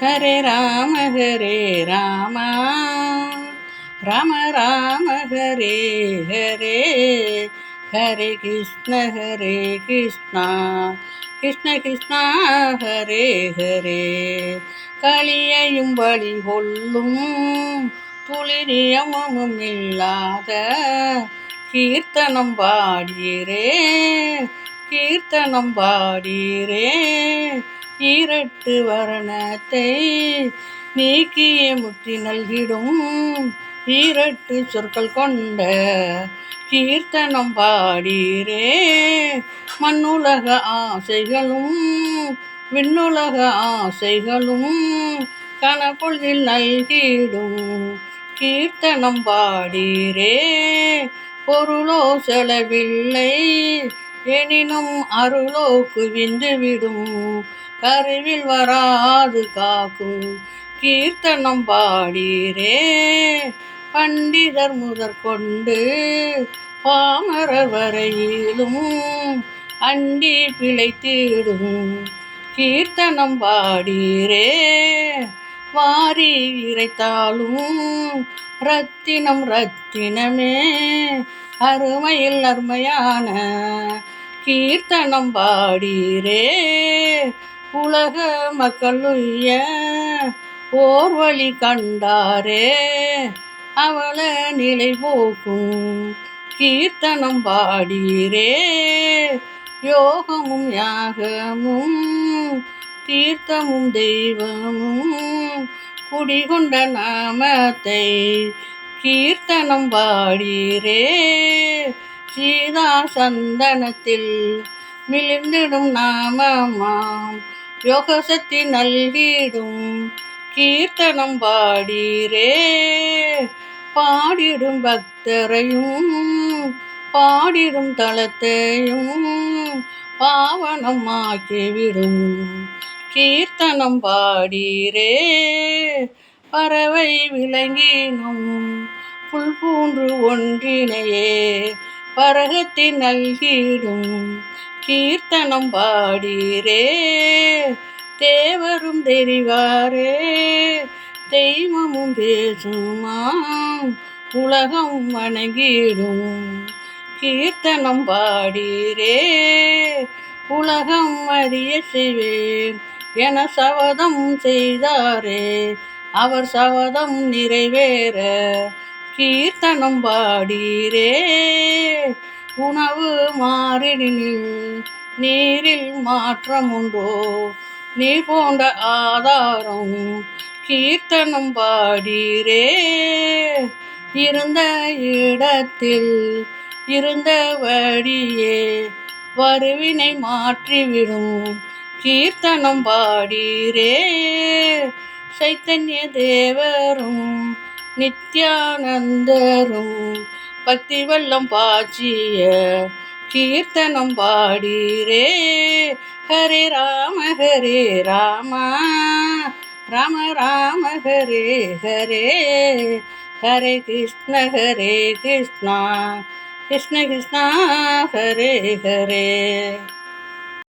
ஹரே ராம ஹரே ராமா. ராம ராம ஹரே ஹரே. ஹரே கிருஷ்ண ஹரே கிருஷ்ணா. கிருஷ்ண கிருஷ்ணா ஹரே ஹரே. களியையும் வழி கொள்ளும் துளி நியமமும் இல்லாத கீர்த்தனம் பாடீரே கீர்த்தனம் பாடீரே ஈரட்டு வரணத்தை நீக்கிய முற்றி நல்கிடும். ஈரட்டு சொற்கள் கொண்ட கீர்த்தனம் பாடீரே. மண்ணுலக ஆசைகளும் விண்ணுலக ஆசைகளும் கனப்பொழுதில் நல்கிடும். கீர்த்தனம் பாடீரே. பொருளோ செலவில்லை எனினும் அருளோ குவிந்துவிடும் கருவில் வராது காக்கும். கீர்த்தனம் பாடீரே. பண்டிதர் முதற்கொண்டு பாமரர் வரையிலும் அண்டி பிழைத்திடும். கீர்த்தனம் பாடீரே. வாரி இறைத்தாலும் ரத்தினம் ரத்தினமே அருமையில் அருமையான கீர்த்தனம் பாடீரே. உலக மக்களுய ஓர் வழி கண்டாரே. அவள நிலை போக்கும் கீர்த்தனம் பாடீரே யோகமும் யாகமும் தீர்த்தமும் தெய்வமும் குடிகொண்ட நாமத்தை கீர்த்தனம் பாடீரே சீதா சந்தனத்தில் மிளிர்ந்திடும் நாமமாம் யோகசக்தி நல்கிடும் கீர்த்தனம் பாடீரே. பாடிடும் பக்தரையும் பாடிடும் தளத்தையும் பாவனம் ஆக்கிவிடும் கீர்த்தனம் பாடீரே. பறவை விளங்கினும் புல் பூன்று ஒன்றினையே பரகத்தை நல்கிடும். கீர்த்தனம் பாடீரே. தேவரும் தெரிவாரே. தெய்வமும் பேசுமாம். உலகம் வணங்கிடும். கீர்த்தனம் பாடீரே. உலகம் அறிய செய்வேன் என சபதம் செய்தாரே. அவர் சபதம் நிறைவேற. கீர்த்தனம் பாடீரே. உணவு மாறிடினில் நீரில் மாற்றம் உண்டோ நீ போன்ற ஆதாரம் கீர்த்தனம் பாடீரே. இருந்த இடத்தில் இருந்தபடியே வருவினை மாற்றிவிடும் கீர்த்தனம் பாடீரே. சைத்தன்ய தேவரும் நித்யானந்தரும் பக்தி வெள்ளம் பாச்சிய கீர்த்தனம் பாடீரே. ஹரே ராம ஹரே ராமா. ராம ராம ஹரே ஹரே. ஹரே கிருஷ்ண ஹரே கிருஷ்ணா. கிருஷ்ண கிருஷ்ணா ஹரே ஹரே.